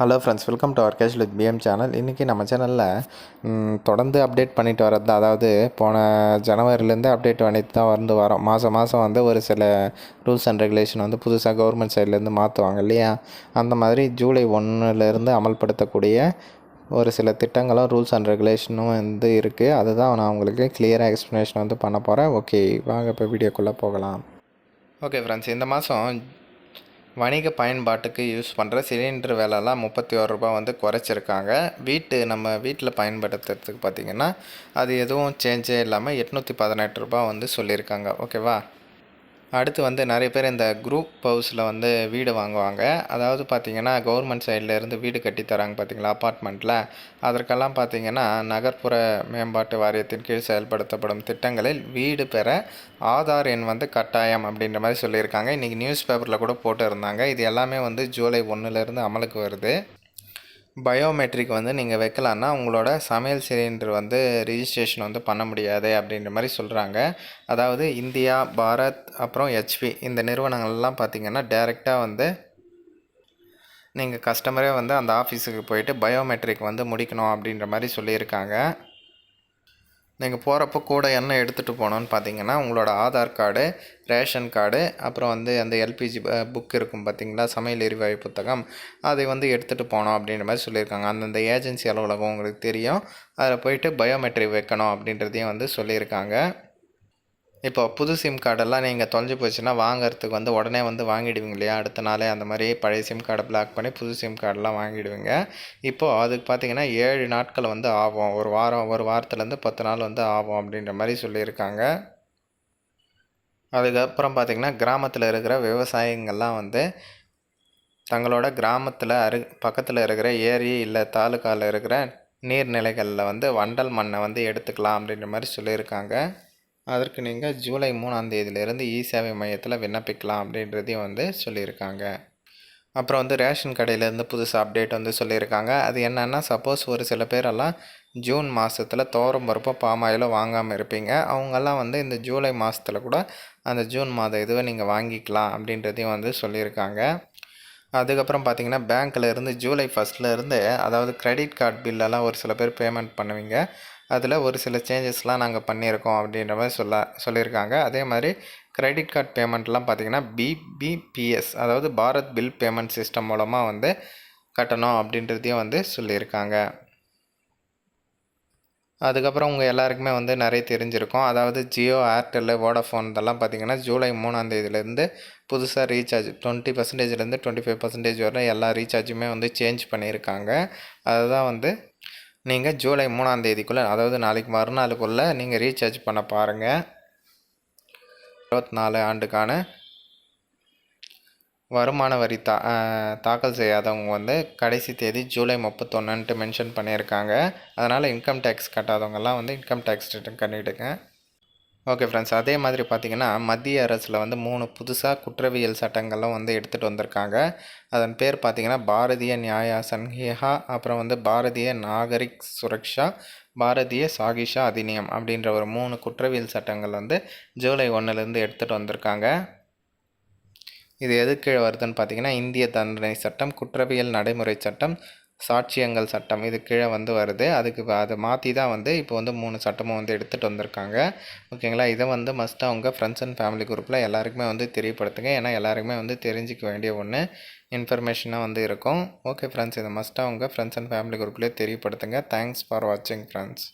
Hello friends welcome to our cash with PM channel இன்றைக்கி நம்ம சேனலில் தொடர்ந்து அப்டேட் பண்ணிட்டு வரது அதாவது போன ஜனவரிலேருந்து அப்டேட் பண்ணிட்டு தான் வந்து வரோம். மாதம் மாதம் வந்து ஒரு சில ரூல்ஸ் அண்ட் ரெகுலேஷன் வந்து புதுசாக கவர்மெண்ட் சைட்லேருந்து மாற்றுவாங்க இல்லையா? அந்த மாதிரி ஜூலை ஒன்றுலேருந்து அமல்படுத்தக்கூடிய ஒரு சில திட்டங்களும் ரூல்ஸ் அண்ட் ரெகுலேஷனும் வந்து இருக்குது அதுதான் நான் உங்களுக்கு கிளியராக எக்ஸ்ப்ளனேஷன் வந்து பண்ண போகிறேன் ஓகே வாங்க இப்போ வீடியோக்குள்ளே போகலாம். ஓகே ஃப்ரெண்ட்ஸ் இந்த மாதம் வணிக பயன்பாட்டுக்கு யூஸ் பண்ணுற சிலிண்டர் விலைலாம் முப்பத்தி ஒரு ரூபா வந்து குறைச்சிருக்காங்க. வீட்டு நம்ம வீட்டில் பயன்படுத்துறதுக்கு பார்த்திங்கன்னா அது எதுவும் சேஞ்சே இல்லாமல் எட்நூற்றி பதினெட்டு ரூபா வந்து சொல்லியிருக்காங்க. ஓகேவா அடுத்து வந்து நிறைய பேர் இந்த குரூப் ஹவுஸில் வந்து வீடு வாங்குவாங்க. அதாவது பார்த்திங்கன்னா கவர்மெண்ட் சைட்லேருந்து வீடு கட்டி தராங்க பார்த்தீங்களா அப்பார்ட்மெண்ட்டில் அதற்கெல்லாம் பார்த்திங்கன்னா நகர்ப்புற மேம்பாட்டு வாரியத்தின் கீழ் செயல்படுத்தப்படும் திட்டங்களில் வீடு பெற ஆதார் எண் வந்து கட்டாயம் அப்படின்ற மாதிரி சொல்லியிருக்காங்க. இன்றைக்கி நியூஸ் பேப்பரில் கூட போட்டு இருந்தாங்க இது எல்லாமே வந்து ஜூலை ஒன்றுலேருந்து அமலுக்கு வருது. பயோமெட்ரிக் வந்து நீங்கள் வைக்கலான்னா உங்களோட சமையல் சிலிண்டர் வந்து ரிஜிஸ்ட்ரேஷன் வந்து பண்ண முடியாது அப்படின்ற மாதிரி சொல்கிறாங்க அதாவது இந்தியா பாரத் அப்புறம் ஹெச்பி இந்த நிறுவனங்கள்லாம் பார்த்திங்கன்னா டேரெக்டாக வந்து நீங்கள் கஸ்டமரே வந்து அந்த ஆஃபீஸுக்கு போயிட்டு பயோமெட்ரிக் வந்து முடிக்கணும் அப்படின்ற மாதிரி சொல்லியிருக்காங்க. நீங்கள் போகிறப்போ கூட என்ன எடுத்துகிட்டு போகணுன்னு பார்த்தீங்கன்னா உங்களோட ஆதார் கார்டு ரேஷன் கார்டு அப்புறம் வந்து அந்த எல்பிஜி புக் இருக்கும் பார்த்தீங்களா சமையல் எரிவாயு புத்தகம். அதை வந்து எடுத்துகிட்டு போகணும் அப்படின்ற மாதிரி சொல்லியிருக்காங்க. அந்தந்த ஏஜென்சி அலுவலகம் உங்களுக்கு தெரியும். அதில் போயிட்டு பயோமெட்ரிக் வைக்கணும் அப்படின்றதையும் வந்து சொல்லியிருக்காங்க. இப்போ புது சிம் கார்டெல்லாம் நீங்கள் தொலைஞ்சு போச்சுன்னா வாங்குறதுக்கு வந்து உடனே வந்து வாங்கிடுவீங்க இல்லையா? அடுத்த நாளே அந்த மாதிரி பழைய சிம் கார்டை பிளாக் பண்ணி புது சிம் கார்டெலாம் வாங்கிடுவீங்க. இப்போது அதுக்கு பார்த்தீங்கன்னா ஏழு நாட்கள் வந்து ஆகும். ஒரு வாரம் ஒரு வாரத்துலேருந்து பத்து நாள் வந்து ஆகும் அப்படின்ற மாதிரி சொல்லியிருக்காங்க. அதுக்கப்புறம் பார்த்திங்கன்னா கிராமத்தில் இருக்கிற விவசாயிங்கள்லாம் வந்து தங்களோட கிராமத்தில் அரு பக்கத்தில் இருக்கிற ஏரி இல்லை தாலுக்காவில் இருக்கிற நீர்நிலைகளில் வந்து வண்டல் மண்ணை வந்து எடுத்துக்கலாம் அப்படின்ற மாதிரி சொல்லியிருக்காங்க. அதற்கு நீங்கள் ஜூலை மூணாம் தேதியிலேருந்து இ சேவை மையத்தில் விண்ணப்பிக்கலாம் அப்படின்றதையும் வந்து சொல்லியிருக்காங்க. அப்புறம் வந்து ரேஷன் கடையிலேருந்து புதுசாக அப்டேட் வந்து சொல்லியிருக்காங்க. அது என்னென்னா சப்போஸ் ஒரு சில பேரெல்லாம் ஜூன் மாதத்தில் தோரம் பருப்போ பாமாயில் வாங்காமல் இருப்பீங்க. அவங்கெல்லாம் வந்து இந்த ஜூலை மாதத்தில் கூட அந்த ஜூன் மாதம் இதுவை நீங்கள் வாங்கிக்கலாம் அப்படின்றதையும் வந்து சொல்லியிருக்காங்க. அதுக்கப்புறம் பார்த்தீங்கன்னா பேங்க்கில் இருந்து ஜூலை இருந்து அதாவது கிரெடிட் கார்டு பில்லெல்லாம் ஒரு சில பேர் பேமெண்ட் பண்ணுவீங்க. அதில் ஒரு சில சேஞ்சஸ்லாம் நாங்கள் பண்ணியிருக்கோம் அப்படின்ற மாதிரி சொல்ல சொல்லியிருக்காங்க. அதே மாதிரி கிரெடிட் கார்டு பேமெண்ட்லாம் பார்த்திங்கன்னா பிபிபிஎஸ் அதாவது பாரத் பில் பேமெண்ட் சிஸ்டம் மூலமாக வந்து கட்டணும் அப்படின்றதையும் வந்து சொல்லியிருக்காங்க. அதுக்கப்புறம் உங்கள் எல்லாருக்குமே வந்து நிறைய தெரிஞ்சிருக்கும். அதாவது ஜியோ ஏர்டெல்லு வோடாஃபோன் இதெல்லாம் பார்த்திங்கன்னா ஜூலை மூணாந்தேதியிலேருந்து புதுசாக ரீசார்ஜ் டுவெண்ட்டி பர்சன்டேஜ்லேருந்து டுவெண்ட்டி ஃபைவ் பர்சன்டேஜ் வரை எல்லா ரீசார்ஜுமே வந்து சேஞ்ச் பண்ணியிருக்காங்க. அதுதான் வந்து நீங்கள் ஜூலை மூணாந்தேதிக்குள்ளே அதாவது நாளைக்கு மறுநாளுக்குள்ளே நீங்கள் ரீசார்ஜ் பண்ண பாருங்கள் இருபத்தி நாலு ஆண்டுக்கான வருமான வரி தா தாக்கல் செய்யாதவங்க வந்து கடைசி தேதி ஜூலை முப்பத்தொன்னுன்ட்டு மென்ஷன் பண்ணியிருக்காங்க. அதனால் இன்கம் டேக்ஸ் கட்டாதவங்கெல்லாம் வந்து இன்கம் டேக்ஸ் ரிட்டர்ன் பண்ணிவிடுங்க ஓகே ஃப்ரெண்ட்ஸ் அதே மாதிரி பார்த்திங்கன்னா மத்திய அரசில் வந்து மூணு புதுசாக குற்றவியல் சட்டங்கள்லாம் வந்து எடுத்துகிட்டு வந்திருக்காங்க. அதன் பேர் பார்த்திங்கன்னா பாரதிய நியாயா சன்ஹேஹா அப்புறம் வந்து பாரதிய நாகரிக் சுரக்ஷா பாரதிய சாகிஷா அதிநியம் அப்படின்ற ஒரு மூணு குற்றவியல் சட்டங்கள் வந்து ஜூலை ஒன்றுலேருந்து எடுத்துகிட்டு வந்திருக்காங்க. இது எது கீழே வருதுன்னு பார்த்தீங்கன்னா இந்திய தண்டனை சட்டம் குற்றவியல் நடைமுறை சட்டம் சாட்சியங்கள் சட்டம் இது கீழே வந்து வருது. அதுக்கு அதை மாற்றி தான் வந்து இப்போ வந்து மூணு சட்டமும் வந்து எடுத்துகிட்டு வந்திருக்காங்க. ஓகேங்களா? இதை வந்து மஸ்ட்டாக உங்கள் ஃப்ரெண்ட்ஸ் அண்ட் ஃபேமிலி குரூப்பில் எல்லாருக்குமே வந்து தெரியப்படுத்துங்க. ஏன்னா எல்லாருக்குமே வந்து தெரிஞ்சிக்க வேண்டிய ஒன்று இன்ஃபர்மேஷனாக வந்து இருக்கும். ஓகே ஃப்ரெண்ட்ஸ் இதை மஸ்ட்டாக அவங்க ஃப்ரெண்ட்ஸ் அண்ட் ஃபேமிலி குரூப்லேயே தெரியப்படுத்துங்க. தேங்க்ஸ் ஃபார் வாட்சிங் ஃப்ரெண்ட்ஸ்